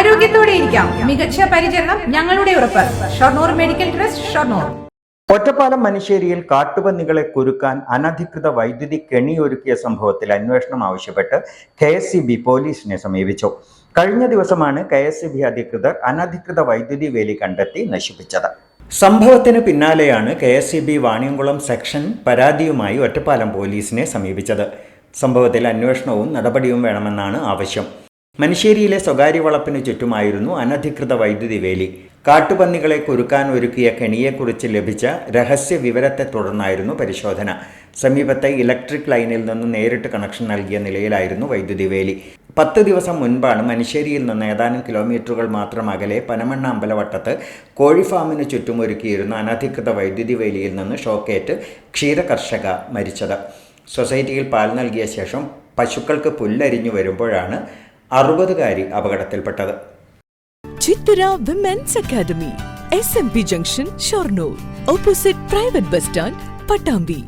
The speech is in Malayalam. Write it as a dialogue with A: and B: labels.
A: ആരോഗ്യത്തോടെ ഇരിക്കാം. മികച്ച പരിചരണം ഞങ്ങളുടെ ഉറപ്പ്. Shoranur medical trust Shoranur.
B: Ottapalam മനുശ്ശേരിയിൽ കാട്ടുപന്നികളെ കുരുക്കാൻ അനധികൃത വൈദ്യുതി കെണിയൊരുക്കിയ സംഭവത്തിൽ അന്വേഷണം ആവശ്യപ്പെട്ട് കെ പോലീസിനെ സമീപിച്ചു. കഴിഞ്ഞ ദിവസമാണ് കെ അധികൃതർ അനധികൃത വൈദ്യുതി വേലി കണ്ടെത്തി നശിപ്പിച്ചത്. സംഭവത്തിന് പിന്നാലെയാണ് K S C B Vaniyamkulam section പരാതിയുമായി ഒറ്റപ്പാലം പോലീസിനെ സമീപിച്ചത്. സംഭവത്തിൽ അന്വേഷണവും നടപടിയും വേണമെന്നാണ് ആവശ്യം. മനുശ്ശേരിയിലെ സ്വകാര്യ വളപ്പിന് ചുറ്റുമായിരുന്നു അനധികൃത വൈദ്യുതി വേലി. കാട്ടുപന്നികളെ കുരുക്കാൻ ഒരുക്കിയ കെണിയെക്കുറിച്ച് ലഭിച്ച രഹസ്യ വിവരത്തെ തുടർന്നായിരുന്നു പരിശോധന. സമീപത്തെ ഇലക്ട്രിക് ലൈനിൽ നിന്ന് നേരിട്ട് കണക്ഷൻ നൽകിയ നിലയിലായിരുന്നു വൈദ്യുതി വേലി. പത്ത് ദിവസം മുൻപാണ് മനുശ്ശേരിയിൽ നിന്ന് ഏതാനും കിലോമീറ്ററുകൾ മാത്രം അകലെ പനമണ്ണ അമ്പലവട്ടത്ത് കോഴിഫാമിന് ചുറ്റും ഒരുക്കിയിരുന്ന അനധികൃത വൈദ്യുതി വേലിയിൽ നിന്ന് ഷോക്കേറ്റ് ക്ഷീരകർഷക മരിച്ചത്. സൊസൈറ്റിയിൽ പാൽ നൽകിയ ശേഷം പശുക്കൾക്ക് പുല്ലരിഞ്ഞു വരുമ്പോഴാണ് അറുപതുകാരി അപകടത്തിൽപ്പെട്ടത്.
C: Chithara women's academy S M P junction Shoranur opposite private bus stand Pattambi